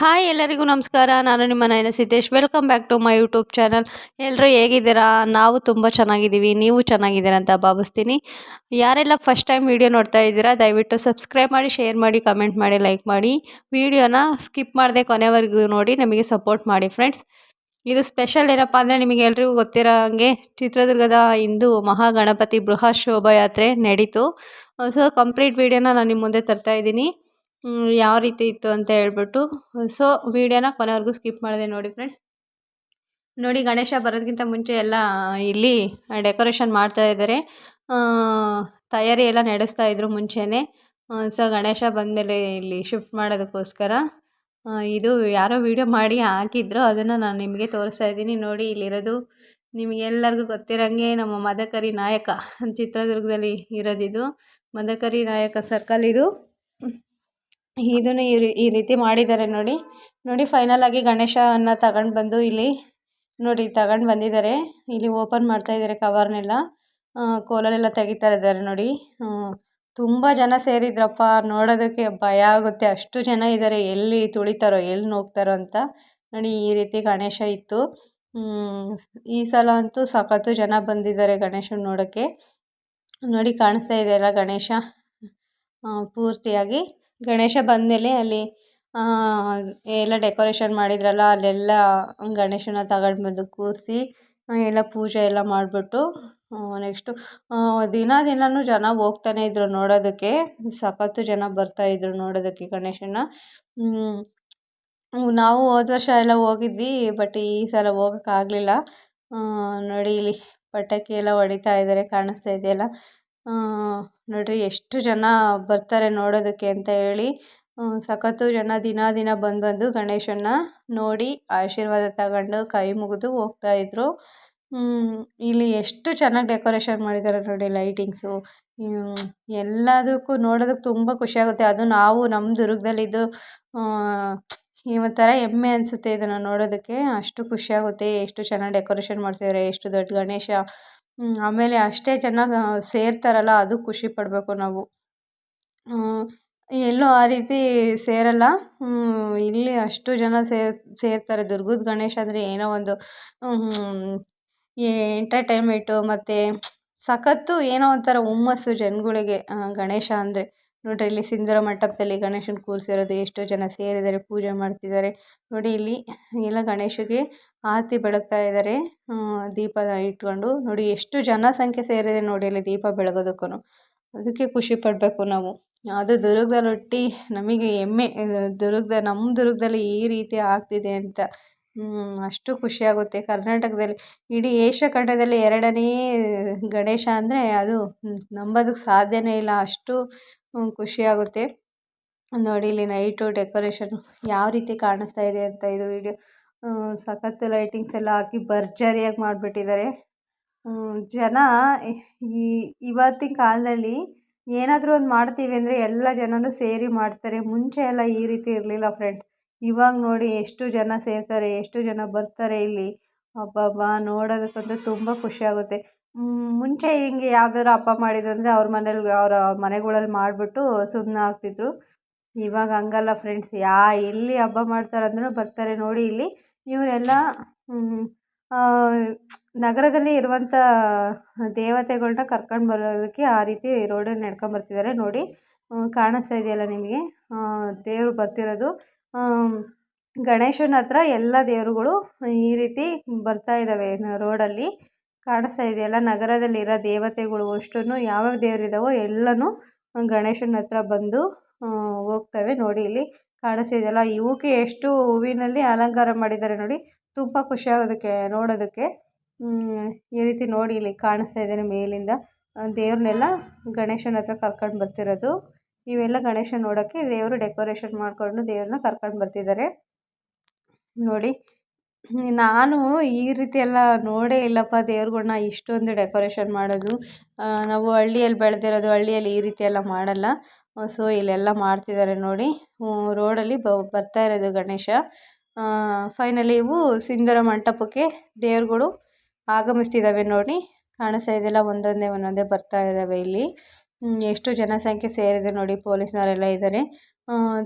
Hi ಎಲ್ಲರಿಗೂ ನಮಸ್ಕಾರ. ನಾನು ನಿಮ್ಮ Nayana Siddesh. Welcome back to my YouTube channel ಎಲ್ಲರೂ ಹೇಗಿದ್ದೀರಾ? ನಾವು ತುಂಬ ಚೆನ್ನಾಗಿದ್ದೀವಿ. ನೀವು ಚೆನ್ನಾಗಿದ್ದೀರಾ ಅಂತ ಭಾವಿಸ್ತೀನಿ. ಯಾರೆಲ್ಲ ಫಸ್ಟ್ ಟೈಮ್ ವೀಡಿಯೋ ನೋಡ್ತಾ ಇದ್ದೀರಾ, ದಯವಿಟ್ಟು ಸಬ್ಸ್ಕ್ರೈಬ್ ಮಾಡಿ ಶೇರ್ ಮಾಡಿ ಕಮೆಂಟ್ ಮಾಡಿ ಲೈಕ್ ಮಾಡಿ. ವೀಡಿಯೋನ ಸ್ಕಿಪ್ ಮಾಡದೆ ಕೊನೆವರೆಗೂ ನೋಡಿ, ನಮಗೆ ಸಪೋರ್ಟ್ ಮಾಡಿ ಫ್ರೆಂಡ್ಸ್ ಇದು ಸ್ಪೆಷಲ್ ಏನಪ್ಪ ಅಂದರೆ ನಿಮಗೆ ಎಲ್ರಿಗೂ ಗೊತ್ತಿರೋ ಹಾಗೆ ಚಿತ್ರದುರ್ಗದ ಇಂದು ಮಹಾಗಣಪತಿ ಬೃಹತ್ ಶೋಭಾಯಾತ್ರೆ ನಡೀತು. ಸೊ ಕಂಪ್ಲೀಟ್ ವೀಡಿಯೋನ ನಾನು ನಿಮ್ಮ ಮುಂದೆ ತರ್ತಾ ಇದ್ದೀನಿ. ಯಾವ ರೀತಿ ಇತ್ತು ಅಂತ ಹೇಳ್ಬಿಟ್ಟು ಸೊ ವಿಡಿಯೋನ ಕೊನೆವರೆಗೂ ಸ್ಕಿಪ್ ಮಾಡಿದೆ ನೋಡಿ ಫ್ರೆಂಡ್ಸ್ ನೋಡಿ ಗಣೇಶ ಬರೋದಕ್ಕಿಂತ ಮುಂಚೆ ಎಲ್ಲ ಇಲ್ಲಿ ಡೆಕೋರೇಷನ್ ಮಾಡ್ತಾ ಇದ್ದಾರೆ ತಯಾರಿ ಎಲ್ಲ ನಡೆಸ್ತಾ ಇದ್ರು ಮುಂಚೆನೇ. ಸೊ ಗಣೇಶ ಬಂದಮೇಲೆ ಇಲ್ಲಿ ಶಿಫ್ಟ್ ಮಾಡೋದಕ್ಕೋಸ್ಕರ ಇದು ಯಾರೋ ವಿಡಿಯೋ ಮಾಡಿ ಹಾಕಿದ್ರು, ಅದನ್ನು ನಾನು ನಿಮಗೆ ತೋರಿಸ್ತಾ ಇದ್ದೀನಿ. ನೋಡಿ ಇಲ್ಲಿರೋದು, ನಿಮಗೆಲ್ಲರಿಗೂ ಗೊತ್ತಿರೋಂಗೆ ನಮ್ಮ ಮದಕರಿ ನಾಯಕ, ಚಿತ್ರದುರ್ಗದಲ್ಲಿ ಇರೋದಿದು. ಮದಕರಿ ನಾಯಕ ಸರ್ಕಲ್ ಇದು. ಇದನ್ನು ಈ ರೀ- ಈ ರೀತಿ ಮಾಡಿದ್ದಾರೆ ನೋಡಿ. ನೋಡಿ ಫೈನಲ್ ಆಗಿ ಗಣೇಶನ ತಗೊಂಡು ಬಂದು ಇಲ್ಲಿ ನೋಡಿ, ತಗೊಂಡು ಬಂದಿದ್ದಾರೆ. ಇಲ್ಲಿ ಓಪನ್ ಮಾಡ್ತಾ ಇದ್ದಾರೆ ಕವರ್ನೆಲ್ಲ ಕೋಲಲ್ಲೆಲ್ಲ ತೆಗಿತಾ ಇದ್ದಾರೆ ನೋಡಿ. ತುಂಬ ಜನ ಸೇರಿದ್ರಪ್ಪ, ನೋಡೋದಕ್ಕೆ ಭಯ ಆಗುತ್ತೆ. ಅಷ್ಟು ಜನ ಇದ್ದಾರೆ. ಎಲ್ಲಿ ತುಳಿತಾರೋ, ಎಲ್ಲಿ ನೋಗ್ತಾರೋ ಅಂತ. ನೋಡಿ, ಈ ರೀತಿ ಗಣೇಶ ಇತ್ತು. ಈ ಸಲ ಅಂತೂ ಸಖತ್ತು ಜನ ಬಂದಿದ್ದಾರೆ ಗಣೇಶನ ನೋಡೋಕ್ಕೆ. ನೋಡಿ, ಕಾಣಿಸ್ತಾ ಇದೆಯಲ್ಲ ಗಣೇಶ. ಪೂರ್ತಿಯಾಗಿ. ಗಣೇಶ ಬಂದಮೇಲೆ ಅಲ್ಲಿ ಎಲ್ಲ ಡೆಕೋರೇಷನ್ ಮಾಡಿದ್ರಲ್ಲ ಅಲ್ಲೆಲ್ಲ ಗಣೇಶನ ತಗೊಂಡು ಬಂದು ಕೂರಿಸಿ ಎಲ್ಲ ಪೂಜೆ ಎಲ್ಲ ಮಾಡಿಬಿಟ್ಟು ನೆಕ್ಸ್ಟು ದಿನ ದಿನಾನು ಜನ ಹೋಗ್ತಾನೆ ಇದ್ರು ನೋಡೋದಕ್ಕೆ. ಸಖತ್ತು ಜನ ಬರ್ತಾಯಿದ್ರು ನೋಡೋದಕ್ಕೆ ಗಣೇಶನ ಹ್ಮ್. ಹ್ಮ್, ನಾವು ಹೋದ ವರ್ಷ ಎಲ್ಲ ಹೋಗಿದ್ವಿ ಬಟ್ ಈ ಸಲ ಹೋಗೋಕ್ಕಾಗಲಿಲ್ಲ. ನೋಡಿ ಇಲ್ಲಿ ಪಟಾಕಿ ಎಲ್ಲ ಹೊಡಿತಾ ಇದ್ದಾರೆ ಕಾಣಿಸ್ತಾ ಇದೆಯಲ್ಲ. ನೋಡ್ರಿ ಎಷ್ಟು ಜನ ಬರ್ತಾರೆ ನೋಡೋದಕ್ಕೆ ಅಂತ ಹೇಳಿ ಸಖತ್ತು ಜನ ದಿನ ದಿನ ಬಂದು ಬಂದು ಗಣೇಶನ್ನ ನೋಡಿ ಆಶೀರ್ವಾದ ತಗೊಂಡು ಕೈ ಮುಗಿದು ಹೋಗ್ತಾ ಹ್ಮ್, ಇಲ್ಲಿ ಎಷ್ಟು ಚೆನ್ನಾಗಿ ಡೆಕೋರೇಷನ್ ಮಾಡಿದ್ದಾರೆ ನೋಡಿ ಲೈಟಿಂಗ್ಸು. ಎಲ್ಲದಕ್ಕೂ ನೋಡೋದಕ್ಕೆ ತುಂಬ ಖುಷಿಯಾಗುತ್ತೆ ಅದು ನಾವು ನಮ್ಮ ದುರ್ಗದಲ್ಲಿದ್ದು ಒಂಥರ ಹೆಮ್ಮೆ ಅನಿಸುತ್ತೆ ಇದನ್ನು ನೋಡೋದಕ್ಕೆ. ಅಷ್ಟು ಖುಷಿಯಾಗುತ್ತೆ ಎಷ್ಟು ಚೆನ್ನಾಗಿ ಡೆಕೋರೇಷನ್ ಮಾಡ್ತಿದ್ದಾರೆ ಎಷ್ಟು ದೊಡ್ಡ ಗಣೇಶ. ಆಮೇಲೆ ಅಷ್ಟೇ ಚೆನ್ನಾಗಿ ಸೇರ್ತಾರಲ್ಲ, ಅದು ಖುಷಿ ಪಡಬೇಕು ನಾವು. ಎಲ್ಲೂ ಆ ರೀತಿ ಸೇರಲ್ಲ. ಇಲ್ಲಿ ಅಷ್ಟು ಜನ ಸೇರ್, ಸೇರ್ತಾರೆ. ದುರ್ಗದ ಗಣೇಶ ಅಂದರೆ ಏನೋ ಒಂದು ಎಂಟರ್ಟೈನ್ಮೆಂಟು ಮತ್ತು ಸಖತ್ತು ಏನೋ ಒಂಥರ ಹುಮ್ಮಸ್ಸು ಜನಗಳಿಗೆ ಗಣೇಶ ಅಂದರೆ. ನೋಡ್ರಿ ಇಲ್ಲಿ ಸಿಂಧೂರ ಮಂಟಪದಲ್ಲಿ ಗಣೇಶನ ಕೂರಿಸಿರೋದು, ಎಷ್ಟೋ ಜನ ಸೇರಿದ್ದಾರೆ, ಪೂಜೆ ಮಾಡ್ತಿದ್ದಾರೆ. ನೋಡಿ ಇಲ್ಲಿ ಎಲ್ಲ ಗಣೇಶಗೆ ಆರತಿ ಬೆಳಗ್ತಾ ಇದ್ದಾರೆ. ದೀಪ ಇಟ್ಕೊಂಡು ನೋಡಿ ಎಷ್ಟು ಜನಸಂಖ್ಯೆ ಸೇರಿದೆ ನೋಡಿ ಇಲ್ಲಿ ದೀಪ ಬೆಳಗೋದಕ್ಕೂ ಅದಕ್ಕೆ ಖುಷಿ ಪಡಬೇಕು ನಾವು. ಅದು ದುರ್ಗದಲ್ಲಿ ಹುಟ್ಟಿ ನಮಗೆ ಹೆಮ್ಮೆ. ದುರ್ಗದ, ನಮ್ಮ ದುರ್ಗದಲ್ಲಿ ಈ ರೀತಿ ಆಗ್ತಿದೆ ಅಂತ ಅಷ್ಟು ಖುಷಿಯಾಗುತ್ತೆ ಕರ್ನಾಟಕದಲ್ಲಿ, ಇಡೀ ಏಷ್ಯಾ ಖಂಡದಲ್ಲಿ ಎರಡನೇ ಗಣೇಶ ಅಂದರೆ ಅದು ನಂಬೋದಕ್ಕೆ ಸಾಧ್ಯನೇ ಇಲ್ಲ. ಅಷ್ಟು ಖುಷಿಯಾಗುತ್ತೆ ನೋಡಿ, ಇಲ್ಲಿ ನೈಟು ಡೆಕೋರೇಷನ್ ಯಾವ ರೀತಿ ಕಾಣಿಸ್ತಾ ಇದೆ ಅಂತ ಇದು ವಿಡಿಯೋ. ಸಖತ್ತು ಲೈಟಿಂಗ್ಸ್ ಎಲ್ಲ ಹಾಕಿ ಭರ್ಜರಿಯಾಗಿ ಮಾಡಿಬಿಟ್ಟಿದ್ದಾರೆ. ಜನ ಈ ಇವತ್ತಿನ ಕಾಲದಲ್ಲಿ ಏನಾದರೂ ಒಂದು ಮಾಡ್ತೀವಿ ಅಂದರೆ ಎಲ್ಲ ಜನರೂ ಸೇರಿ ಮಾಡ್ತಾರೆ. ಮುಂಚೆ ಎಲ್ಲ ಈ ರೀತಿ ಇರಲಿಲ್ಲ ಫ್ರೆಂಡ್ಸ್ ಇವಾಗ ನೋಡಿ ಎಷ್ಟು ಜನ ಸೇರ್ತಾರೆ, ಎಷ್ಟು ಜನ ಬರ್ತಾರೆ ಇಲ್ಲಿ. ಅಬ್ಬಬ್ಬಾ, ನೋಡೋದಕ್ಕಂತೂ ತುಂಬ ಖುಷಿಯಾಗುತ್ತೆ ಮುಂಚೆ ಹಿಂಗೆ ಯಾವ್ದಾದ್ರು ಹಬ್ಬ ಮಾಡಿದ್ರು ಅಂದರೆ ಅವ್ರ ಮನೇಲಿ, ಅವರ ಮನೆಗಳಲ್ಲಿ ಮಾಡಿಬಿಟ್ಟು ಸುಮ್ಮನೆ ಆಗ್ತಿದ್ರು. ಇವಾಗ ಹಂಗಲ್ಲ ಫ್ರೆಂಡ್ಸ್, ಯಾ ಎಲ್ಲಿ ಹಬ್ಬ ಮಾಡ್ತಾರಂದ್ರೂ ಬರ್ತಾರೆ ನೋಡಿ ಇಲ್ಲಿ. ಇವರೆಲ್ಲ ನಗರದಲ್ಲಿ ಇರುವಂಥ ದೇವತೆಗಳನ್ನ ಕರ್ಕೊಂಡು ಬರೋದಕ್ಕೆ ಆ ರೀತಿ ರೋಡಲ್ಲಿ ನಡ್ಕೊಂಡು ಬರ್ತಿದ್ದಾರೆ ನೋಡಿ. ಕಾಣಿಸ್ತಾ ಇದೆಯಲ್ಲ ನಿಮಗೆ? ದೇವರು ಬರ್ತಿರೋದು. ಗಣೇಶನ ಹತ್ರ ಎಲ್ಲ ದೇವರುಗಳು ಈ ರೀತಿ ಬರ್ತಾ ಇದ್ದಾವೆ. ರೋಡಲ್ಲಿ ಕಾಣಿಸ್ತಾ ಇದೆಯಲ್ಲ ನಗರದಲ್ಲಿರೋ ದೇವತೆಗಳು ಅಷ್ಟನ್ನು ಯಾವ್ಯಾವ ದೇವರಿದ್ದಾವೋ ಎಲ್ಲನೂ ಗಣೇಶನ ಹತ್ರ ಬಂದು ಹೋಗ್ತವೆ. ನೋಡಿ, ಇಲ್ಲಿ ಕಾಣಿಸ್ತಾ ಇದೆಯಲ್ಲ ಇವಕ್ಕೆ ಎಷ್ಟು ಹೂವಿನಲ್ಲಿ ಅಲಂಕಾರ ಮಾಡಿದ್ದಾರೆ ನೋಡಿ. ತುಂಬ ಖುಷಿಯಾಗೋದಕ್ಕೆ ನೋಡೋದಕ್ಕೆ. ಈ ರೀತಿ ನೋಡಿ, ಇಲ್ಲಿ ಕಾಣಿಸ್ತಾ ಇದೆ ಮೇಲಿಂದ. ದೇವ್ರನ್ನೆಲ್ಲ ಗಣೇಶನ ಹತ್ರ ಕರ್ಕೊಂಡು ಬರ್ತಿರೋದು. ಇವೆಲ್ಲ ಗಣೇಶ ನೋಡೋಕ್ಕೆ ದೇವರು ಡೆಕೋರೇಷನ್ ಮಾಡಿಕೊಂಡು ದೇವ್ರನ್ನ ಕರ್ಕೊಂಡು ಬರ್ತಿದ್ದಾರೆ. ನೋಡಿ, ನಾನು ಈ ರೀತಿ ಎಲ್ಲ ನೋಡೇ ಇಲ್ಲಪ್ಪ ದೇವ್ರುಗಳ್ನ ಇಷ್ಟೊಂದು ಡೆಕೋರೇಷನ್ ಮಾಡೋದು. ನಾವು ಹಳ್ಳಿಯಲ್ಲಿ ಬೆಳೆದಿರೋದು ಹಳ್ಳಿಯಲ್ಲಿ ಈ ರೀತಿ ಎಲ್ಲ ಮಾಡಲ್ಲ. ಸೊ, ಇಲ್ಲೆಲ್ಲ ಮಾಡ್ತಿದ್ದಾರೆ ನೋಡಿ. ರೋಡಲ್ಲಿ ಬ, ಬರ್ತಾ ಇರೋದು ಗಣೇಶ. ಫೈನಲಿ ಇವು ಸಿಂಧರ ಮಂಟಪಕ್ಕೆ ದೇವ್ರುಗಳು ಆಗಮಿಸ್ತಿದ್ದಾವೆ ನೋಡಿ. ಕಾಣಿಸ್ತಾ ಇದೆಲ್ಲ ಒಂದೊಂದೇ ಒಂದೊಂದೇ ಬರ್ತಾ ಇದ್ದಾವೆ ಇಲ್ಲಿ. ಎಷ್ಟು ಜನಸಂಖ್ಯೆ ಸೇರಿದೆ ನೋಡಿ, ಪೊಲೀಸ್ನವರೆಲ್ಲ ಇದ್ದಾರೆ.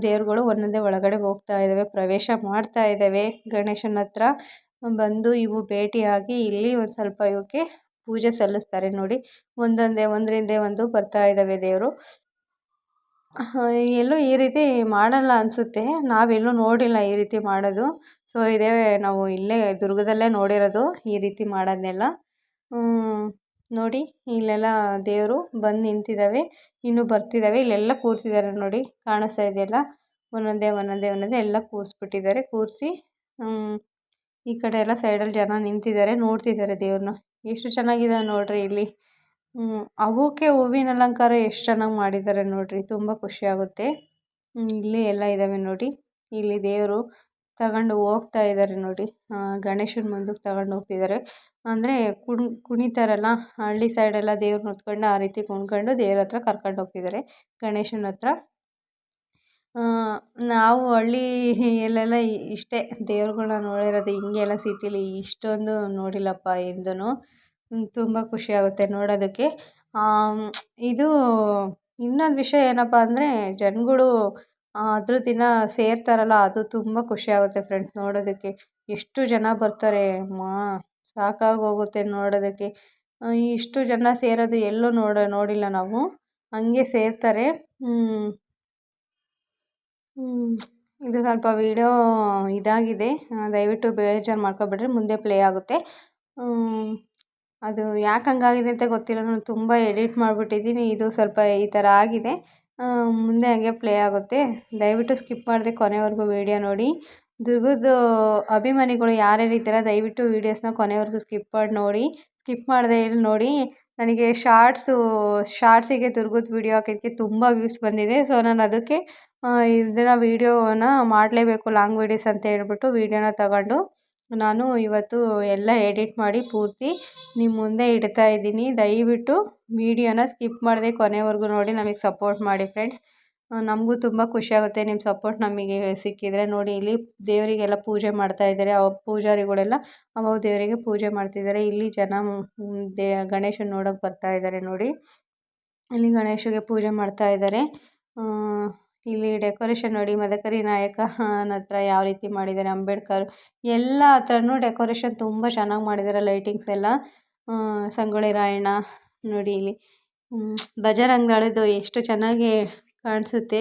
ದೇವರುಗಳು ಒಂದೊಂದೇ ಒಳಗಡೆ ಹೋಗ್ತಾ ಇದ್ದಾವೆ ಪ್ರವೇಶ ಮಾಡ್ತಾ ಇದ್ದಾವೆ ಗಣೇಶನ ಹತ್ರ ಬಂದು ಇವು ಭೇಟಿಯಾಗಿ ಇಲ್ಲಿ ಒಂದು ಸ್ವಲ್ಪ ಇವಕ್ಕೆ ಪೂಜೆ ಸಲ್ಲಿಸ್ತಾರೆ ನೋಡಿ. ಒಂದೊಂದೇ, ಒಂದರಿಂದ ಒಂದು ಬರ್ತಾ ಇದ್ದಾವೆ ದೇವರು. ಎಲ್ಲೂ ಈ ರೀತಿ ಮಾಡಲ್ಲ ಅನಿಸುತ್ತೆ. ನಾವೆಲ್ಲೂ ನೋಡಿಲ್ಲ ಈ ರೀತಿ ಮಾಡೋದು. ಸೊ, ಇದೇ ನಾವು ಇಲ್ಲೇ ದುರ್ಗದಲ್ಲೇ ನೋಡಿರೋದು ಈ ರೀತಿ ಮಾಡೋದನ್ನೆಲ್ಲ ನೋಡಿ, ಇಲ್ಲೆಲ್ಲ ದೇವರು ಬಂದು ನಿಂತಿದ್ದಾವೆ ಇನ್ನು ಬರ್ತಿದ್ದಾವೆ ಇಲ್ಲೆಲ್ಲ ಕೂರಿಸಿದ್ದಾರೆ ನೋಡಿ, ಕಾಣಿಸ್ತಾ ಇದೆಯಲ್ಲ? ಒಂದೊಂದೇ ಒಂದೊಂದೇ ಒಂದೊಂದೇ ಎಲ್ಲ ಕೂರಿಸ್ಬಿಟ್ಟಿದ್ದಾರೆ, ಕೂರಿಸಿ ಈ ಕಡೆ ಎಲ್ಲ ಸೈಡಲ್ಲಿ ಜನ ನಿಂತಿದ್ದಾರೆ, ನೋಡ್ತಿದ್ದಾರೆ ದೇವ್ರನ್ನ ಎಷ್ಟು ಚೆನ್ನಾಗಿದಾವೆ ನೋಡ್ರಿ ಇಲ್ಲಿ. ಅವಕ್ಕೆ ಹೂವಿನ ಅಲಂಕಾರ ಎಷ್ಟು ಚೆನ್ನಾಗಿ ಮಾಡಿದ್ದಾರೆ ನೋಡಿರಿ, ತುಂಬ ಖುಷಿಯಾಗುತ್ತೆ ಇಲ್ಲಿ ಎಲ್ಲ ಇದ್ದಾವೆ ನೋಡಿ. ಇಲ್ಲಿ ದೇವರು ತಗೊಂಡು ಹೋಗ್ತಾ ಇದ್ದಾರೆ ನೋಡಿ. ಗಣೇಶನ ಮುಂದಕ್ಕೆ ತಗೊಂಡು ಹೋಗ್ತಿದ್ದಾರೆ. ಅಂದರೆ ಕುಣ್, ಕುಣಿತಾರಲ್ಲ ಹಳ್ಳಿ ಸೈಡೆಲ್ಲ ದೇವ್ರನ್ನ ಹೊತ್ಕೊಂಡು ಆ ರೀತಿ ಕುಣ್ಕೊಂಡು ದೇವ್ರ ಹತ್ರ ಕರ್ಕೊಂಡು ಹೋಗ್ತಿದ್ದಾರೆ ಗಣೇಶನ ಹತ್ರ. ನಾವು ಹಳ್ಳಿಯಲ್ಲೆಲ್ಲ ಇಷ್ಟೇ. ದೇವ್ರುಗಳ್ನ ನೋಡಿರೋದು ಹಿಂಗೆಲ್ಲ ಸಿಟಿಲಿ ಇಷ್ಟೊಂದು ನೋಡಿಲ್ಲಪ್ಪ ಎಂದೂ ತುಂಬ ಖುಷಿಯಾಗುತ್ತೆ ನೋಡೋದಕ್ಕೆ. ಇದು ಇನ್ನೊಂದು ವಿಷಯ ಏನಪ್ಪ ಅಂದರೆ ಜನಗಳು ಅದ್ರ ದಿನ ಸೇರ್ತಾರಲ್ಲ, ಅದು ತುಂಬ ಖುಷಿಯಾಗುತ್ತೆ ಫ್ರೆಂಡ್ಸ್ ನೋಡೋದಕ್ಕೆ. ಎಷ್ಟು ಜನ ಬರ್ತಾರೆ ಅಮ್ಮಾ ಸಾಕಾಗೋಗುತ್ತೆ ನೋಡೋದಕ್ಕೆ. ಇಷ್ಟು ಜನ ಸೇರೋದು ಎಲ್ಲೂ ನೋಡ, ನೋಡಿಲ್ಲ ನಾವು. ಹಂಗೆ ಸೇರ್ತಾರೆ. ಇದು ಸ್ವಲ್ಪ ವೀಡಿಯೋ ಇದಾಗಿದೆ. ದಯವಿಟ್ಟು ಬೇಜಾರು ಮಾಡ್ಕೊಬಿಡ್ರಿ, ಮುಂದೆ ಪ್ಲೇ ಆಗುತ್ತೆ. ಅದು ಯಾಕೆ ಹಂಗಾಗಿದೆ ಅಂತ ಗೊತ್ತಿಲ್ಲ, ನಾನು ತುಂಬ ಎಡಿಟ್ ಮಾಡಿಬಿಟ್ಟಿದ್ದೀನಿ. ಇದು ಸ್ವಲ್ಪ ಈ ಥರ ಆಗಿದೆ. ಮುಂದೆ ಹಂಗೆ ಪ್ಲೇ ಆಗುತ್ತೆ. ದಯವಿಟ್ಟು ಸ್ಕಿಪ್ ಮಾಡದೆ ಕೊನೆವರೆಗೂ ವೀಡಿಯೋ ನೋಡಿ. ದುರ್ಗದ ಅಭಿಮಾನಿಗಳು ಯಾರ್ಯಾರು ಇದ್ದೀರ ದಯವಿಟ್ಟು ವೀಡಿಯೋಸ್ನ ಕೊನೆವರೆಗೂ ಸ್ಕಿಪ್ ಮಾಡಿ, ನೋಡಿ. ಸ್ಕಿಪ್ ಮಾಡದೆ ನೋಡಿ. ನನಗೆ ಶಾರ್ಟ್ಸು ಶಾರ್ಟ್ಸಿಗೆ ದುರ್ಗದ ವೀಡಿಯೋ ಹಾಕಿದ್ದಕ್ಕೆ ತುಂಬ ವ್ಯೂಸ್ ಬಂದಿದೆ. ಸೊ ನಾನು ಅದಕ್ಕೆ ಇದನ್ನ ವೀಡಿಯೋನ ಮಾಡಲೇಬೇಕು ಲಾಂಗ್ ವೀಡಿಯೋಸ್ ಅಂತ ಹೇಳ್ಬಿಟ್ಟು ವೀಡಿಯೋನ ತಗೊಂಡು ನಾನು ಇವತ್ತು ಎಲ್ಲ ಎಡಿಟ್ ಮಾಡಿ ಪೂರ್ತಿ ನಿಮ್ಮ ಮುಂದೆ ಇಡ್ತಾ ಇದ್ದೀನಿ. ದಯವಿಟ್ಟು ವೀಡಿಯೋನ ಸ್ಕಿಪ್ ಮಾಡದೆ ಕೊನೆವರೆಗೂ ನೋಡಿ, ನಮಗೆ ಸಪೋರ್ಟ್ ಮಾಡಿ ಫ್ರೆಂಡ್ಸ್ ನಮಗೂ ತುಂಬ ಖುಷಿಯಾಗುತ್ತೆ ನಿಮ್ಮ ಸಪೋರ್ಟ್ ನಮಗೆ ಸಿಕ್ಕಿದರೆ ನೋಡಿ, ಇಲ್ಲಿ ದೇವರಿಗೆಲ್ಲ ಪೂಜೆ ಮಾಡ್ತಾ ಇದ್ದಾರೆ. ಅವ ಪೂಜಾರಿಗಳೆಲ್ಲ ಅವ ದೇವರಿಗೆ ಪೂಜೆ ಮಾಡ್ತಿದ್ದಾರೆ. ಇಲ್ಲಿ ಜನ ದೇ, ಗಣೇಶನ ನೋಡೋಕೆ ಬರ್ತಾ ಇದ್ದಾರೆ ನೋಡಿ. ಇಲ್ಲಿ ಗಣೇಶಗೆ ಪೂಜೆ ಮಾಡ್ತಾ ಇದ್ದಾರೆ. ಇಲ್ಲಿ ಡೆಕೋರೇಷನ್ ನೋಡಿ, ಮದಕರಿ ನಾಯಕನ ಹತ್ರ ಯಾವ ರೀತಿ ಮಾಡಿದ್ದಾರೆ, ಅಂಬೇಡ್ಕರ್ ಎಲ್ಲ ಹತ್ರನೂ ಡೆಕೋರೇಷನ್ ತುಂಬ ಚೆನ್ನಾಗಿ ಮಾಡಿದ್ದಾರೆ ಲೈಟಿಂಗ್ಸ್ ಎಲ್ಲ. ಸಂಗೊಳ್ಳಿ ರಾಯಣ್ಣ ನೋಡಿ ಇಲ್ಲಿ. ಬಜರಂಗ ದಳದ್ದು ಎಷ್ಟು ಚೆನ್ನಾಗಿ ಕಾಣಿಸುತ್ತೆ.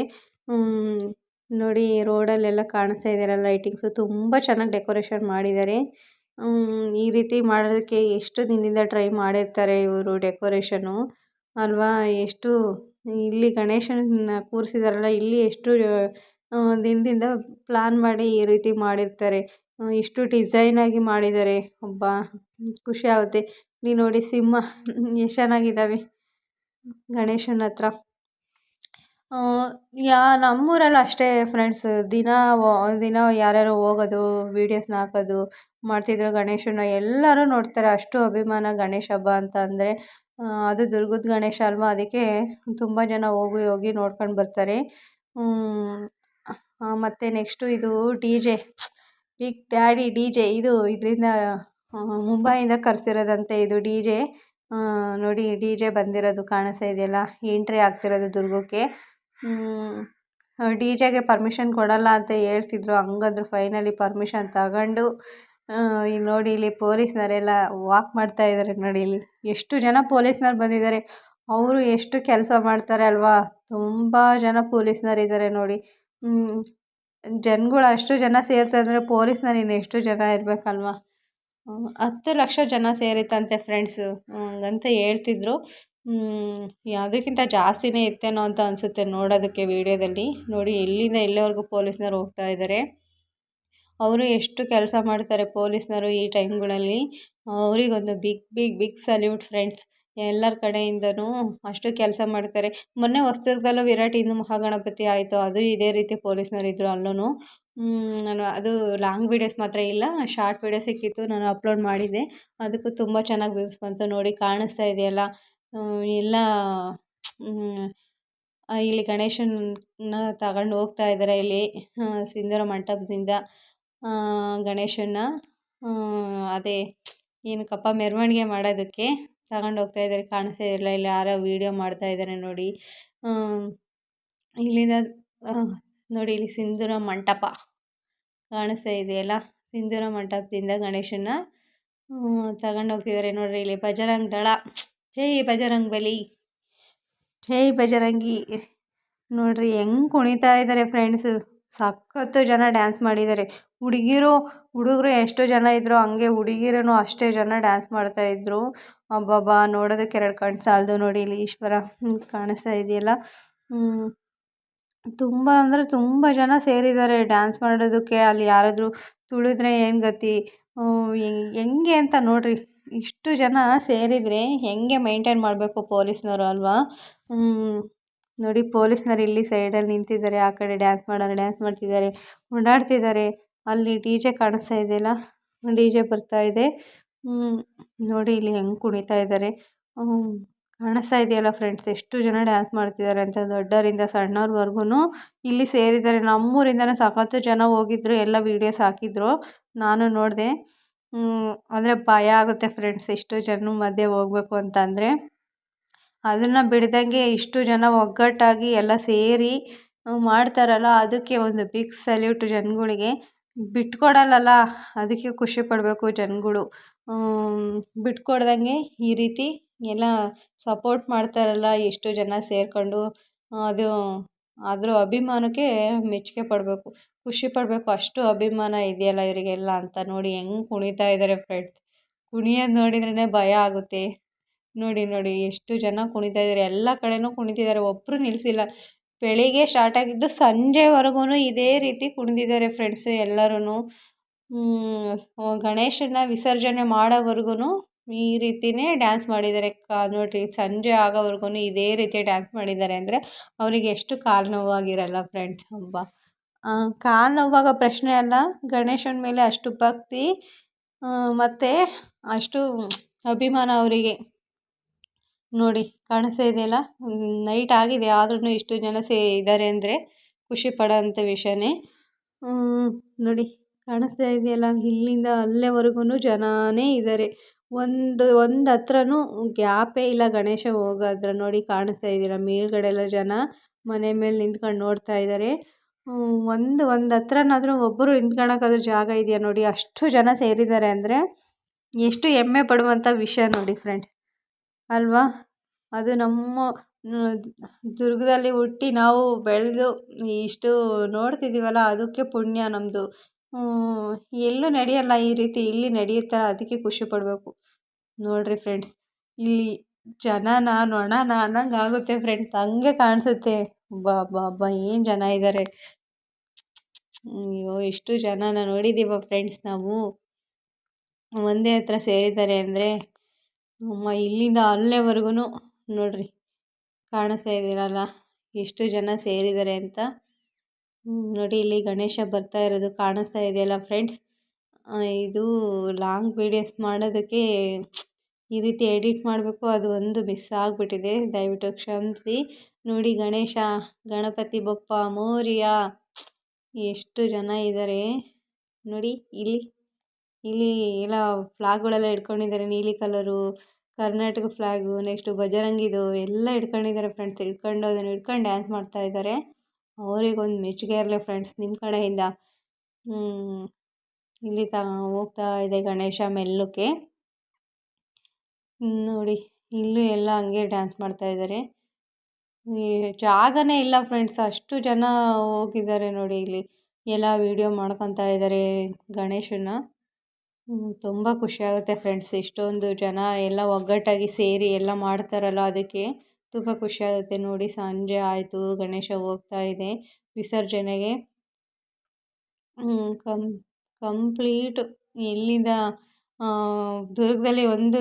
ನೋಡಿ ರೋಡಲ್ಲೆಲ್ಲ ಕಾಣಿಸ್ತಾ ಇದೆಯಲ್ಲ ಲೈಟಿಂಗ್ಸು. ತುಂಬ ಚೆನ್ನಾಗಿ ಡೆಕೋರೇಷನ್ ಮಾಡಿದ್ದಾರೆ. ಈ ರೀತಿ ಮಾಡೋದಕ್ಕೆ ಎಷ್ಟು ದಿನದಿಂದ ಟ್ರೈ ಮಾಡಿರ್ತಾರೆ ಇವರು ಡೆಕೋರೇಷನು? ಅಲ್ವಾ? ಎಷ್ಟು ಇಲ್ಲಿ ಗಣೇಶನ ಕೂರಿಸಿದಾರಲ್ಲ, ಇಲ್ಲಿ ಎಷ್ಟು ದಿನದಿಂದ ಪ್ಲಾನ್ ಮಾಡಿ ಈ ರೀತಿ ಮಾಡಿರ್ತಾರೆ. ಇಷ್ಟು ಡಿಸೈನಾಗಿ ಮಾಡಿದ್ದಾರೆ. ಒಬ್ಬ ಖುಷಿ ಆಗುತ್ತೆ. ಇಲ್ಲಿ ನೋಡಿ ಸಿಂಹ ಎಷ್ಟು ಚೆನ್ನಾಗಿದ್ದಾವೆ ಗಣೇಶನ ಹತ್ರ. ಯಾ, ನಮ್ಮೂರಲ್ಲಿ ಅಷ್ಟೇ ಫ್ರೆಂಡ್ಸ್ ದಿನ ದಿನ ಯಾರ್ಯಾರೋ ಹೋಗೋದು ವೀಡಿಯೋಸ್ನ ಹಾಕೋದು, ಮಾಡ್ತಿದ್ರು ಗಣೇಶನ, ಎಲ್ಲರೂ ನೋಡ್ತಾರೆ. ಅಷ್ಟು ಅಭಿಮಾನ ಗಣೇಶ ಹಬ್ಬ ಅಂತ ಅಂದರೆ ಅದು ದುರ್ಗದ ಗಣೇಶ ಅಲ್ವಾ? ಅದಕ್ಕೆ ತುಂಬ ಜನ ಹೋಗಿ ಹೋಗಿ ನೋಡ್ಕೊಂಡು ಬರ್ತಾರೆ. ಮತ್ತು ನೆಕ್ಸ್ಟು ಇದು D J big daddy D J ಇದು ಇದರಿಂದ ಮುಂಬೈಯಿಂದ ಕರೆಸಿರೋದಂತೆ ಇದು ಡಿ ಜೆ ನೋಡಿ ಡಿ ಜೆ ಬಂದಿರೋದು, ಕಾಣಿಸ್ತಾ ಇದೆಯಲ್ಲ? ಎಂಟ್ರಿ ಆಗ್ತಿರೋದು ದುರ್ಗಕ್ಕೆ. ಡಿ ಜೆಗೆ ಪರ್ಮಿಷನ್ ಕೊಡಲ್ಲ ಅಂತ ಹೇಳ್ತಿದ್ರು. ಹಂಗಂದ್ರು ಫೈನಲಿ ಪರ್ಮಿಷನ್ ತಗೊಂಡು ಇಲ್ಲಿ ನೋಡಿ ಇಲ್ಲಿ ಪೊಲೀಸ್ನವರೆಲ್ಲ ವಾಕ್ ಮಾಡ್ತಾ ಇದ್ದಾರೆ ನೋಡಿ ಇಲ್ಲಿ. ಎಷ್ಟು ಜನ ಪೊಲೀಸ್ನವ್ರು ಬಂದಿದ್ದಾರೆ. ಅವರು ಎಷ್ಟು ಕೆಲಸ ಮಾಡ್ತಾರೆ ಅಲ್ವಾ? ತುಂಬ ಜನ ಪೊಲೀಸ್ನವ್ರು ನೋಡಿ. ಜನಗಳು ಅಷ್ಟು ಜನ ಸೇರ್ತಾರೆ ಪೊಲೀಸ್ನವ್ರು ಇನ್ನು ಎಷ್ಟು ಜನ ಇರಬೇಕಲ್ವಾ? ಹತ್ತು ಲಕ್ಷ ಜನ ಸೇರಿತ್ತಂತೆ ಫ್ರೆಂಡ್ಸು ಹಂಗಂತ ಹೇಳ್ತಿದ್ರು. ಅದಕ್ಕಿಂತ ಜಾಸ್ತಿನೇ ಇತ್ತೇನೋ ಅಂತ ಅನಿಸುತ್ತೆ ನೋಡೋದಕ್ಕೆ ವೀಡಿಯೋದಲ್ಲಿ. ನೋಡಿ ಎಲ್ಲಿಂದ ಎಲ್ಲಿವರೆಗೂ ಪೊಲೀಸ್ನವ್ರು ಹೋಗ್ತಾ ಇದ್ದಾರೆ ಅವರು ಎಷ್ಟು ಕೆಲಸ ಮಾಡ್ತಾರೆ ಪೊಲೀಸ್ನವರು ಈ ಟೈಮ್ಗಳಲ್ಲಿ. ಅವರಿಗೊಂದು big big big salute friends ಎಲ್ಲರ ಕಡೆಯಿಂದನೂ ಅಷ್ಟು ಕೆಲಸ ಮಾಡ್ತಾರೆ. ಮೊನ್ನೆ ಹೊಸದುರ್ಗದಲ್ಲೂ ವಿರಾಟ್ ಹಿಂದೂ ಮಹಾಗಣಪತಿ ಆಯಿತು. ಅದು ಇದೇ ರೀತಿ ಪೊಲೀಸ್ನವ್ರು ಇದ್ದರು ಅಲ್ಲೂ ನಾನು ಅದು ಲಾಂಗ್ ವೀಡಿಯೋಸ್ ಮಾತ್ರ ಇಲ್ಲ, ಶಾರ್ಟ್ ವೀಡಿಯೋ ಸಿಕ್ಕಿತ್ತು. ನಾನು ಅಪ್ಲೋಡ್ ಮಾಡಿದ್ದೆ. ಅದಕ್ಕೂ ತುಂಬ ಚೆನ್ನಾಗಿ ವ್ಯೂಸ್ ಬಂತು. ನೋಡಿ, ಕಾಣಿಸ್ತಾ ಇದೆಯಲ್ಲ? ಎಲ್ಲ ಇಲ್ಲಿ ಗಣೇಶನನ್ನ ತಗೊಂಡು ಹೋಗ್ತಾ ಇದ್ದಾರೆ ಇಲ್ಲಿ ಸಿಂಧೂರ ಮಂಟಪದಿಂದ. ಗಣೇಶನ್ನ ಅದೇ ಏನಕ್ಕಪ್ಪ ಮೆರವಣಿಗೆ ಮಾಡೋದಕ್ಕೆ ತಗೊಂಡು ಹೋಗ್ತಾ ಇದ್ದಾರೆ ಕಾಣಿಸ್ತಾ ಇದೆಯಲ್ಲ ಇಲ್ಲಿ ಯಾರೋ ವೀಡಿಯೋ ಮಾಡ್ತಾ ಇದ್ದಾರೆ ನೋಡಿ. ಇಲ್ಲಿಂದ ನೋಡಿ ಇಲ್ಲಿ ಸಿಂಧೂರ ಮಂಟಪ ಕಾಣಿಸ್ತಾ ಇದೆಯಲ್ಲ ಸಿಂಧೂರ ಮಂಟಪದಿಂದ ಗಣೇಶನ್ನ ಗಣೇಶನ ತಗೊಂಡೋಗ್ತಿದ್ದಾರೆ ನೋಡ್ರಿ ಇಲ್ಲಿ. ಬಜರಂಗ್ ದಳ. ಜೈ ಬಜರಂಗ್ ಬಲಿ ಜೈ ಬಜರಂಗಿ. ನೋಡ್ರಿ ಹೆಂಗ್ ಕುಣಿತಾ ಇದ್ದಾರೆ ಫ್ರೆಂಡ್ಸ್. ಸಖತ್ತು ಜನ ಡ್ಯಾನ್ಸ್ ಮಾಡಿದ್ದಾರೆ ಹುಡುಗಿರು, ಹುಡುಗರು ಎಷ್ಟೋ ಜನ ಇದ್ರು, ಹಂಗೆ ಹುಡುಗಿರೂ ಅಷ್ಟೇ ಜನ ಡ್ಯಾನ್ಸ್ ಮಾಡ್ತಾ ಇದ್ರು. ಅಬ್ಬಾಬಾ ನೋಡೋದಕ್ಕೆ ಎರಡು ಕಣ್ಣು ಸಾಲದು ನೋಡಿ ಇಲ್ಲಿ ಈಶ್ವರ. ಕಾಣಿಸ್ತಾ ಇದೆಯಲ್ಲ? ತುಂಬ ಅಂದರೆ ತುಂಬ ಜನ ಸೇರಿದ್ದಾರೆ ಡ್ಯಾನ್ಸ್ ಮಾಡೋದಕ್ಕೆ. ಅಲ್ಲಿ ಯಾರಾದರೂ ತುಳಿದ್ರೆ ಏನು ಗತಿ? ಹೆಂಗೆ ಅಂತ ನೋಡಿರಿ. ಇಷ್ಟು ಜನ ಸೇರಿದರೆ ಹೆಂಗೆ ಮೈಂಟೇನ್ ಮಾಡಬೇಕು ಪೊಲೀಸ್ನವರು ಅಲ್ವಾ? ನೋಡಿ ಪೊಲೀಸ್ನವರು ಇಲ್ಲಿ ಸೈಡಲ್ಲಿ ನಿಂತಿದ್ದಾರೆ, ಆ ಕಡೆ ಡ್ಯಾನ್ಸ್ ಮಾಡೋರು ಡ್ಯಾನ್ಸ್ ಮಾಡ್ತಿದ್ದಾರೆ, ಓಡಾಡ್ತಿದ್ದಾರೆ. ಅಲ್ಲಿ ಡಿ ಜೆ ಕಾಣಿಸ್ತಾ ಇದೆಯಲ್ಲ ಡಿ ಜೆ ಬರ್ತಾ ಇದೆ. ನೋಡಿ ಇಲ್ಲಿ ಹೆಂಗೆ ಕುಣಿತಾ ಇದ್ದಾರೆ. ಕಾಣಿಸ್ತಾ ಇದೆಯಲ್ಲ ಫ್ರೆಂಡ್ಸ್ ಎಷ್ಟು ಜನ ಡ್ಯಾನ್ಸ್ ಮಾಡ್ತಿದ್ದಾರೆ ಅಂತ ದೊಡ್ಡವರಿಂದ ಸಣ್ಣವ್ರವರೆಗೂ ಇಲ್ಲಿ ಸೇರಿದ್ದಾರೆ, ನಮ್ಮೂರಿಂದನೇ ಸಖತ್ತು ಜನ ಹೋಗಿದ್ರು, ಎಲ್ಲ ವೀಡಿಯೋಸ್ ಹಾಕಿದ್ರು. ನಾನು ನೋಡಿದೆ. ಅಂದರೆ ಭಯ ಆಗುತ್ತೆ ಫ್ರೆಂಡ್ಸ್ ಇಷ್ಟು ಜನ ಮಧ್ಯೆ ಹೋಗ್ಬೇಕು ಅಂತಂದರೆ. ಅದನ್ನು ಬಿಡ್ದಂಗೆ ಇಷ್ಟು ಜನ ಒಗ್ಗಟ್ಟಾಗಿ ಎಲ್ಲ ಸೇರಿ ಮಾಡ್ತಾರಲ್ಲ, ಅದಕ್ಕೆ ಒಂದು ಬಿಗ್ ಸಲ್ಯೂಟ್ ಜನಗಳಿಗೆ. ಬಿಟ್ಕೊಡಲ್ಲಲ್ಲ, ಅದಕ್ಕೆ ಖುಷಿ ಪಡಬೇಕು ಜನಗಳು. ಬಿಟ್ಕೊಡ್ದಂಗೆ ಈ ರೀತಿ ಎಲ್ಲ ಸಪೋರ್ಟ್ ಮಾಡ್ತಾರಲ್ಲ ಎಷ್ಟು ಜನ ಸೇರಿಕೊಂಡು. ಅದು ಅದ್ರ ಅಭಿಮಾನಕ್ಕೆ ಮೆಚ್ಚುಗೆ ಪಡಬೇಕು. ಖುಷಿ ಪಡಬೇಕು. ಅಷ್ಟು ಅಭಿಮಾನ ಇದೆಯಲ್ಲ ಇವರಿಗೆಲ್ಲ ಅಂತ ನೋಡಿ ಹೆಂಗೆ ಕುಣಿತಾ ಇದ್ದಾರೆ ಫ್ರೆಂಡ್ಸ್ ಕುಣಿಯೋದು ನೋಡಿದ್ರೇ ಭಯ ಆಗುತ್ತೆ. ನೋಡಿ ನೋಡಿ ಎಷ್ಟು ಜನ ಕುಣಿತಾ ಇದ್ದಾರೆ ಎಲ್ಲ ಕಡೆಯೂ ಕುಣಿತಿದ್ದಾರೆ ಒಬ್ಬರು ನಿಲ್ಲಿಸಿಲ್ಲ ಬೆಳಿಗ್ಗೆ ಸ್ಟಾರ್ಟ್ ಆಗಿದ್ದು ಸಂಜೆವರೆಗೂ ಇದೇ ರೀತಿ ಕುಣಿದಿದ್ದಾರೆ ಫ್ರೆಂಡ್ಸ್ ಎಲ್ಲರೂ ಗಣೇಶನ ವಿಸರ್ಜನೆ ಮಾಡೋವರ್ಗು ಈ ರೀತಿಯೇ ಡ್ಯಾನ್ಸ್ ಮಾಡಿದ್ದಾರೆ. ನೋಡಿ ಸಂಜೆ ಆಗೋವರ್ಗೂ ಇದೇ ರೀತಿ ಡ್ಯಾನ್ಸ್ ಮಾಡಿದ್ದಾರೆ ಅಂದರೆ ಅವರಿಗೆ ಎಷ್ಟು ಕಾಲು ನೋವಾಗಿರಲ್ಲ ಫ್ರೆಂಡ್ಸ್ ಹಬ್ಬ. ಕಾಲು ನೋವಾಗ ಪ್ರಶ್ನೆ ಅಲ್ಲ, ಗಣೇಶನ ಮೇಲೆ ಅಷ್ಟು ಭಕ್ತಿ ಮತ್ತು ಅಷ್ಟು ಅಭಿಮಾನ ಅವರಿಗೆ. ನೋಡಿ, ಕಾಣಿಸ್ತಾ ಇದೆಯಲ್ಲ? ನೈಟ್ ಆಗಿದೆ ಆದ್ರೂ ಇಷ್ಟು ಜನ ಸೇ ಇದ್ದಾರೆ ಅಂದರೆ ಖುಷಿ ಪಡೋಂಥ ವಿಷಯನೇ. ನೋಡಿ, ಕಾಣಿಸ್ತಾ ಇದೆಯಲ್ಲ, ಇಲ್ಲಿಂದ ಅಲ್ಲೇವರೆಗೂ ಜನನೇ ಇದ್ದಾರೆ. ಒಂದು ಒಂದು ಹತ್ರನೂ ಗ್ಯಾಪೇ ಇಲ್ಲ ಗಣೇಶ ಹೋಗೋದ್ರ ನೋಡಿ ಕಾಣಿಸ್ತಾ ಇದೆಯಲ್ಲ ಮೇಲ್ಗಡೆ ಎಲ್ಲ ಜನ ಮನೆ ಮೇಲೆ ನಿಂತ್ಕೊಂಡು ನೋಡ್ತಾ ಇದ್ದಾರೆ ಒಂದು ಒಂದು ಹತ್ರನಾದರೂ ಒಬ್ಬರು ನಿಂತ್ಕೊಳ್ಳೋಕ್ಕಾದ್ರೂ ಜಾಗ ಇದೆಯಾ ನೋಡಿ. ಅಷ್ಟು ಜನ ಸೇರಿದ್ದಾರೆ ಅಂದರೆ ಎಷ್ಟು ಹೆಮ್ಮೆ ಪಡುವಂಥ ವಿಷಯ ನೋಡಿ ಫ್ರೆಂಡ್ಸ್ ಅಲ್ವಾ? ಅದು ನಮ್ಮ ದುರ್ಗದಲ್ಲಿ ಹುಟ್ಟಿ ನಾವು ಬೆಳೆದು ಇಷ್ಟು ನೋಡ್ತಿದ್ದೀವಲ್ಲ ಅದಕ್ಕೆ ಪುಣ್ಯ ನಮ್ಮದು ಎಲ್ಲೂ ನಡೆಯಲ್ಲ ಈ ರೀತಿ. ಇಲ್ಲಿ ನಡೆಯುತ್ತಲ್ಲ ಅದಕ್ಕೆ ಖುಷಿ ಪಡಬೇಕು. ನೋಡಿರಿ ಫ್ರೆಂಡ್ಸ್ ಇಲ್ಲಿ ಜನನ, ನೊಣನ ಅನ್ನಂಗೆ ಆಗುತ್ತೆ ಫ್ರೆಂಡ್ಸ್ ಹಂಗೆ ಕಾಣಿಸುತ್ತೆ. ಅಬ್ಬಬ್ಬಬ್ಬಾ, ಏನು ಜನ ಇದ್ದಾರೆ ಅಯ್ಯೋ ಎಷ್ಟು ಜನನ ನೋಡಿದ್ದೀವ ಫ್ರೆಂಡ್ಸ್ ನಾವು. ಒಂದೇ ಹತ್ರ ಸೇರಿದ್ದಾರೆ ಅಂದರೆ, ಅಮ್ಮ, ಇಲ್ಲಿಂದ ಅಲ್ಲೇವರೆಗೂ ನೋಡಿರಿ, ಕಾಣಿಸ್ತಾ ಇದ್ದೀರಲ್ಲ, ಎಷ್ಟು ಜನ ಸೇರಿದ್ದಾರೆ ಅಂತ. ನೋಡಿ ಇಲ್ಲಿ ಗಣೇಶ ಬರ್ತಾ ಇರೋದು ಕಾಣಿಸ್ತಾ ಇದೆಯಲ್ಲ ಫ್ರೆಂಡ್ಸ್. ಇದು ಲಾಂಗ್ ವೀಡಿಯೋಸ್ ಮಾಡೋದಕ್ಕೆ ಈ ರೀತಿ ಎಡಿಟ್ ಮಾಡಬೇಕು, ಅದು ಒಂದು ಮಿಸ್ ಆಗಿಬಿಟ್ಟಿದೆ. ದಯವಿಟ್ಟು ಕ್ಷಮಿಸಿ. ನೋಡಿ ಗಣೇಶ, ಗಣಪತಿ ಬಪ್ಪ, ಮೋರಿಯ, ಎಷ್ಟು ಜನ ಇದ್ದಾರೆ ನೋಡಿ ಇಲ್ಲಿ ಇಲ್ಲಿ ಎಲ್ಲ ಫ್ಲಾಗ್ಗಳೆಲ್ಲ ಇಟ್ಕೊಂಡಿದ್ದಾರೆ, ನೀಲಿ ಕಲರು, ಕರ್ನಾಟಕ ಫ್ಲಾಗು, ನೆಕ್ಸ್ಟು ಬಜರಂಗಿದು, ಎಲ್ಲ ಇಟ್ಕೊಂಡಿದ್ದಾರೆ ಫ್ರೆಂಡ್ಸ್. ಇಟ್ಕೊಂಡು ಅದನ್ನು ಇಟ್ಕೊಂಡು ಡ್ಯಾನ್ಸ್ ಮಾಡ್ತಾ ಇದ್ದಾರೆ. ಅವರಿಗೊಂದು ಮೆಚ್ಚುಗೆ ಇರಲಿ ಫ್ರೆಂಡ್ಸ್ ನಿಮ್ಮ ಕಡೆಯಿಂದ. ಇಲ್ಲಿ ತ, ಹೋಗ್ತಾ ಇದೆ ಗಣೇಶ ಮೆಲ್ಲಕ್ಕೆ. ನೋಡಿ, ಇಲ್ಲೂ ಎಲ್ಲ ಹಂಗೆ ಡ್ಯಾನ್ಸ್ ಮಾಡ್ತಾ ಇದ್ದಾರೆ ಜಾಗನೇ ಇಲ್ಲ ಫ್ರೆಂಡ್ಸ್ ಅಷ್ಟು ಜನ ಹೋಗಿದ್ದಾರೆ ನೋಡಿ ಇಲ್ಲಿ. ಎಲ್ಲ ವೀಡಿಯೋ ಮಾಡ್ಕೊತಾ ಇದ್ದಾರೆ ಗಣೇಶನ ತುಂಬ ಖುಷಿಯಾಗುತ್ತೆ ಫ್ರೆಂಡ್ಸ್ ಇಷ್ಟೊಂದು ಜನ ಎಲ್ಲ ಒಗ್ಗಟ್ಟಾಗಿ ಸೇರಿ ಎಲ್ಲ ಮಾಡ್ತಾರಲ್ಲ ಅದಕ್ಕೆ. ತುಂಬ ಖುಷಿಯಾಗುತ್ತೆ ನೋಡಿ ಸಂಜೆ ಆಯಿತು, ಗಣೇಶ ಹೋಗ್ತಾ ಇದೆ. ವಿಸರ್ಜನೆಗೆ. ಕಂ, ಕಂಪ್ಲೀಟ್ ಇಲ್ಲಿಂದ ದುರ್ಗದಲ್ಲಿ ಒಂದು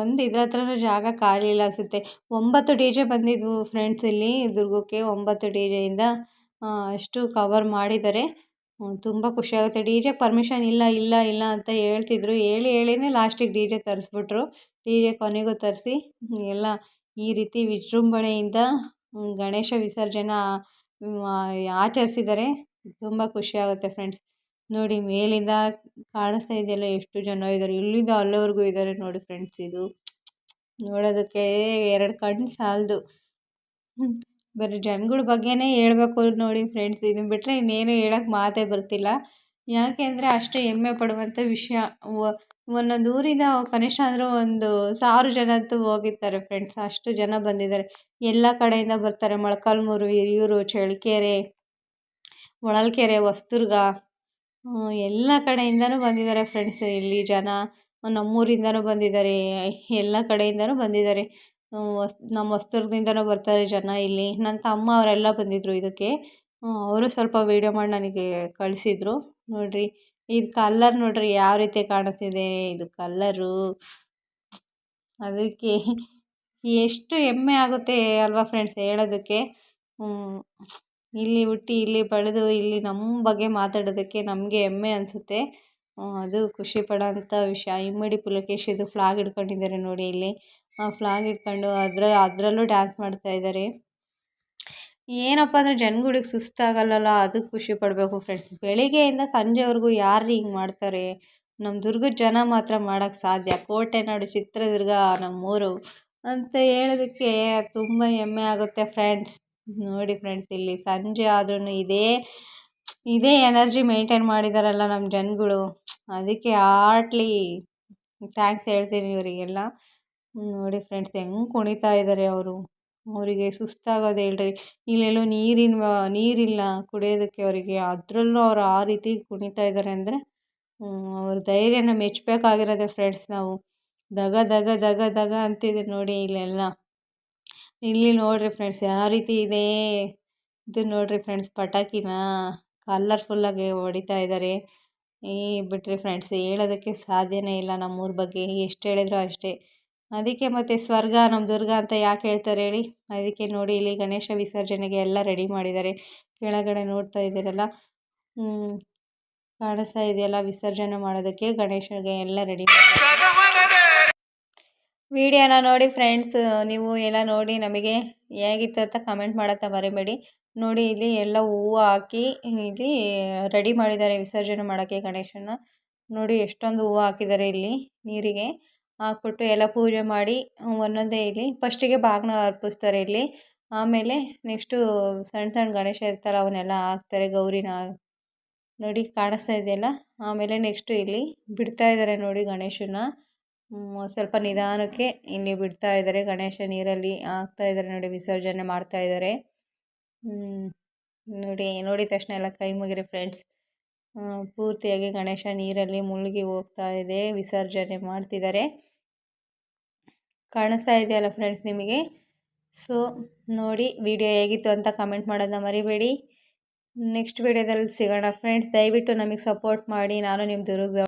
ಒಂದು ಇದ್ರ ಹತ್ರನೂ ಜಾಗ ಖಾಲಿ ಇಲ್ಲ ಅನಿಸುತ್ತೆ. ಒಂಬತ್ತು ಡಿ ಜೆ ಬಂದಿದ್ವು ಫ್ರೆಂಡ್ಸ್ ಇಲ್ಲಿ, ದುರ್ಗಕ್ಕೆ ಒಂಬತ್ತು ಡಿ ಜೆಯಿಂದ ಅಷ್ಟು ಕವರ್ ಮಾಡಿದ್ದಾರೆ. ತುಂಬ ಖುಷಿಯಾಗುತ್ತೆ ಡಿ ಜೆ ಪರ್ಮಿಷನ್ ಇಲ್ಲ ಇಲ್ಲ ಇಲ್ಲ ಅಂತ ಹೇಳ್ತಿದ್ರು. ಹೇಳಿ, ಹೇಳಿನೇ ಲಾಸ್ಟಿಗೆ ಡಿ ಜೆ ತರಿಸ್ಬಿಟ್ರು. ಡಿ ಜೆ ಕೊನೆಗೂ ತರಿಸಿ, ಎಲ್ಲ ಈ ರೀತಿ ವಿಜೃಂಭಣೆಯಿಂದ ಗಣೇಶ ವಿಸರ್ಜನೆ ಆಚರಿಸಿದರೆ ತುಂಬ ಖುಷಿಯಾಗುತ್ತೆ ಫ್ರೆಂಡ್ಸ್. ನೋಡಿ, ಮೇಲಿಂದ ಕಾಣಿಸ್ತಾ ಇದೆಯಲ್ಲ ಎಷ್ಟು ಜನ ಇದ್ದಾರೆ. ಇಲ್ಲಿಂದ ಅಲ್ಲಿವರೆಗೂ ಇದ್ದಾರೆ ನೋಡಿ ಫ್ರೆಂಡ್ಸ್ ಇದು. ನೋಡೋದಕ್ಕೆ ಎರಡು ಕಣ್ಣು ಸಾಲದು. ಬರೀ ಜನಗಳ ಬಗ್ಗೆನೇ ಹೇಳ್ಬೇಕು ನೋಡಿ ಫ್ರೆಂಡ್ಸ್. ಇದನ್ನು ಬಿಟ್ಟರೆ ಇನ್ನೇನು ಹೇಳಕ್ಕೆ ಮಾತೇ ಬರ್ತಿಲ್ಲ. ಯಾಕೆ ಅಂದರೆ ಅಷ್ಟು ಹೆಮ್ಮೆ ಪಡುವಂಥ ವಿಷಯ. ಒಂದೊಂದು ಊರಿಂದ ಕನಿಷ್ಠ ಅಂದರೂ ಒಂದು ಸಾವಿರ ಜನ ಅಂತೂ ಹೋಗಿರ್ತಾರೆ ಫ್ರೆಂಡ್ಸ್ ಅಷ್ಟು ಜನ ಬಂದಿದ್ದಾರೆ. ಎಲ್ಲ ಕಡೆಯಿಂದ ಬರ್ತಾರೆ. ಮೊಳಕಾಲ್ಮೂರು, ಹಿರಿಯೂರು, ಚಳ್ಳಕೆರೆ, ಹೊಳಲ್ಕೆರೆ, ಹೊಸ್ದುರ್ಗ ಎಲ್ಲ ಕಡೆಯಿಂದನೂ ಬಂದಿದ್ದಾರೆ ಫ್ರೆಂಡ್ಸ್ ಇಲ್ಲಿ ಜನ ನಮ್ಮೂರಿಂದನೂ ಬಂದಿದ್ದಾರೆ. ಎಲ್ಲ ಕಡೆಯಿಂದನೂ ಬಂದಿದ್ದಾರೆ. ಹೊಸ್, ನಮ್ಮ ಹೊಸ್ದುರ್ಗದಿಂದನೂ ಬರ್ತಾರೆ ಜನ ಇಲ್ಲಿ. ನನ್ನ ತಮ್ಮ ಅವರೆಲ್ಲ ಬಂದಿದ್ದರು ಇದಕ್ಕೆ. ಅವರು ಸ್ವಲ್ಪ ವೀಡಿಯೋ ಮಾಡಿ ನನಗೆ ಕಳಿಸಿದ್ರು. ನೋಡಿರಿ. ಇದು ಕಲ್ಲರ್ ನೋಡಿರಿ ಯಾವ ರೀತಿ ಕಾಣಿಸ್ತಿದೆ, ಇದು ಕಲ್ಲರು ಅದಕ್ಕೆ ಎಷ್ಟು ಹೆಮ್ಮೆ ಆಗುತ್ತೆ ಅಲ್ವಾ ಫ್ರೆಂಡ್ಸ್ ಹೇಳೋದಕ್ಕೆ. ಇಲ್ಲಿ ಹುಟ್ಟಿ, ಇಲ್ಲಿ ಬೆಳೆದು, ಇಲ್ಲಿ ನಮ್ಮ ಬಗ್ಗೆ ಮಾತಾಡೋದಕ್ಕೆ ನಮಗೆ ಹೆಮ್ಮೆ ಅನಿಸುತ್ತೆ. ಅದು ಖುಷಿ ಪಡೋಂಥ ವಿಷಯ. ಇಮ್ಮಡಿ ಪುಲಕೇಶಿದು ಫ್ಲಾಗ್ ಹಿಡ್ಕೊಂಡಿದ್ದಾರೆ ನೋಡಿ ಇಲ್ಲಿ. ಫ್ಲಾಗ್ ಹಿಡ್ಕೊಂಡು ಅದರ, ಅದರಲ್ಲೂ ಡ್ಯಾನ್ಸ್ ಮಾಡ್ತಾಯಿದ್ದಾರೆ ಏನಪ್ಪ ಅಂದರೆ ಜನಗಳಿಗೆ ಸುಸ್ತಾಗಲ್ಲಲ್ಲ ಅದಕ್ಕೆ ಖುಷಿ ಪಡಬೇಕು ಫ್ರೆಂಡ್ಸ್ ಬೆಳಿಗ್ಗೆಯಿಂದ ಸಂಜೆವರೆಗೂ ಯಾರು ಹಿಂಗೆ ಮಾಡ್ತಾರೆ? ನಮ್ಮ ದುರ್ಗದ ಜನ ಮಾತ್ರ ಮಾಡೋಕ್ಕೆ ಸಾಧ್ಯ. ಕೋಟೆನಾಡು ಚಿತ್ರದುರ್ಗ ನಮ್ಮೂರು ಅಂತ ಹೇಳೋದಕ್ಕೆ ತುಂಬ ಹೆಮ್ಮೆ ಆಗುತ್ತೆ ಫ್ರೆಂಡ್ಸ್ ನೋಡಿ ಫ್ರೆಂಡ್ಸ್ ಇಲ್ಲಿ ಸಂಜೆ ಆದ್ರೂ ಇದೇ ಇದೇ ಎನರ್ಜಿ ಮೇಂಟೈನ್ ಮಾಡಿದಾರಲ್ಲ ನಮ್ಮ ಜನಗಳು. ಅದಕ್ಕೆ ಹಾರ್ಟ್ಲಿ ಥ್ಯಾಂಕ್ಸ್ ಹೇಳ್ತೀನಿ ಇವರಿಗೆಲ್ಲ. ನೋಡಿ ಫ್ರೆಂಡ್ಸ್ ಹೆಂಗೆ ಕುಣಿತಾ ಇದ್ದಾರೆ ಅವರು. ಅವರಿಗೆ ಸುಸ್ತಾಗೋದು ಹೇಳ್ರಿ ಇಲ್ಲೆಲ್ಲೋ ನೀರಿನ ನೀರಿಲ್ಲ ಕುಡಿಯೋದಕ್ಕೆ ಅವರಿಗೆ. ಅದರಲ್ಲೂ ಅವ್ರು ಆ ರೀತಿ ಕುಣಿತಾ ಇದ್ದಾರೆ ಅಂದರೆ ಅವ್ರ ಧೈರ್ಯನ ಮೆಚ್ಚಬೇಕಾಗಿರೋದೆ ಫ್ರೆಂಡ್ಸ್ ನಾವು. ದಗ ದಗ ದಗ ದಗ ಅಂತಿದೆ ನೋಡಿ ಇಲ್ಲೆಲ್ಲ. ಇಲ್ಲಿ ನೋಡಿರಿ ಫ್ರೆಂಡ್ಸ್ ಯಾವ ರೀತಿ ಇದೆ. ಇದು ನೋಡಿರಿ ಫ್ರೆಂಡ್ಸ್ ಪಟಾಕಿನ ಕಲರ್ಫುಲ್ಲಾಗಿ ಹೊಡಿತಾ ಇದ್ದಾರೆ ಈ ಬಿಟ್ರಿ ಫ್ರೆಂಡ್ಸ್ ಹೇಳೋದಕ್ಕೆ ಸಾಧ್ಯನೇ ಇಲ್ಲ ನಮ್ಮೂರ ಬಗ್ಗೆ. ಎಷ್ಟು ಹೇಳಿದ್ರು ಅಷ್ಟೇ. ಅದಕ್ಕೆ ಮತ್ತು ಸ್ವರ್ಗ, ನಮ್ಮ ದುರ್ಗ ಅಂತ ಯಾಕೆ ಹೇಳ್ತಾರೆ ಹೇಳಿ? ಅದಕ್ಕೆ ನೋಡಿ ಇಲ್ಲಿ ಗಣೇಶ ವಿಸರ್ಜನೆಗೆ ಎಲ್ಲ ರೆಡಿ ಮಾಡಿದ್ದಾರೆ. ಕೆಳಗಡೆ ನೋಡ್ತಾ ಇದ್ದೀರಲ್ಲ? ಕಾಣಿಸ್ತಾ ಇದೆಯಲ್ಲ ವಿಸರ್ಜನೆ ಮಾಡೋದಕ್ಕೆ ಗಣೇಶನಿಗೆ ಎಲ್ಲ ರೆಡಿ ವಿಡಿಯೋನ ನೋಡಿ ಫ್ರೆಂಡ್ಸ್ ನೀವು ಎಲ್ಲ ನೋಡಿ ನಮಗೆ ಹೇಗಿತ್ತು ಅಂತ ಕಮೆಂಟ್ ಮಾಡತ್ತ ಮರಿಬೇಡಿ. ನೋಡಿ ಇಲ್ಲಿ ಎಲ್ಲ ಹೂವು ಹಾಕಿ ಇಲ್ಲಿ ರೆಡಿ ಮಾಡಿದ್ದಾರೆ ವಿಸರ್ಜನೆ ಮಾಡೋಕ್ಕೆ ಗಣೇಶನ ನೋಡಿ ಎಷ್ಟೊಂದು ಹೂವು ಹಾಕಿದ್ದಾರೆ ಇಲ್ಲಿ ನೀರಿಗೆ. ಹಾಕ್ಬಿಟ್ಟು ಎಲ್ಲ ಪೂಜೆ ಮಾಡಿ ಒಂದೊಂದೇ ಇಲ್ಲಿ ಫಸ್ಟಿಗೆ ಬಾಗಿನ ಅರ್ಪಿಸ್ತಾರೆ ಇಲ್ಲಿ. ಆಮೇಲೆ ನೆಕ್ಸ್ಟು ಸಣ್ಣ ಸಣ್ಣ ಗಣೇಶ ಇರ್ತಾರೆ ಅವನ್ನೆಲ್ಲ ಹಾಕ್ತಾರೆ, ಗೌರಿನ ನೋಡಿ ಕಾಣಿಸ್ತಾ ಇದೆಯಲ್ಲ. ಆಮೇಲೆ ನೆಕ್ಸ್ಟು ಇಲ್ಲಿ ಬಿಡ್ತಾ ಇದ್ದಾರೆ ನೋಡಿ ಗಣೇಶನ ಸ್ವಲ್ಪ ನಿಧಾನಕ್ಕೆ ಇಲ್ಲಿ ಬಿಡ್ತಾ ಇದ್ದಾರೆ ಗಣೇಶ ನೀರಲ್ಲಿ ಹಾಕ್ತಾ ಇದ್ದಾರೆ ನೋಡಿ, ವಿಸರ್ಜನೆ ಮಾಡ್ತಾ ಇದ್ದಾರೆ ನೋಡಿ, ನೋಡಿದ ತಕ್ಷಣ ಎಲ್ಲ ಕೈ ಮುಗಿರಿ ಫ್ರೆಂಡ್ಸ್ ಪೂರ್ತಿಯಾಗಿ ಗಣೇಶ ನೀರಲ್ಲಿ ಮುಳುಗಿ ಹೋಗ್ತಾ ಇದೆ, ವಿಸರ್ಜನೆ ಮಾಡ್ತಿದ್ದಾರೆ. ಕಾಣಿಸ್ತಾ ಇದೆಯಲ್ಲ ಫ್ರೆಂಡ್ಸ್ ನಿಮಗೆ? ಸೊ ನೋಡಿ ವಿಡಿಯೋ ಹೇಗಿತ್ತು ಅಂತ ಕಮೆಂಟ್ ಮಾಡೋದನ್ನ ಮರಿಬೇಡಿ. ನೆಕ್ಸ್ಟ್ ವಿಡಿಯೋದಲ್ಲಿ ಸಿಗೋಣ ಫ್ರೆಂಡ್ಸ್ ದಯವಿಟ್ಟು ನಮಗೆ ಸಪೋರ್ಟ್ ಮಾಡಿ. ನಾನು ನಿಮ್ಮ ದುರ್ಗ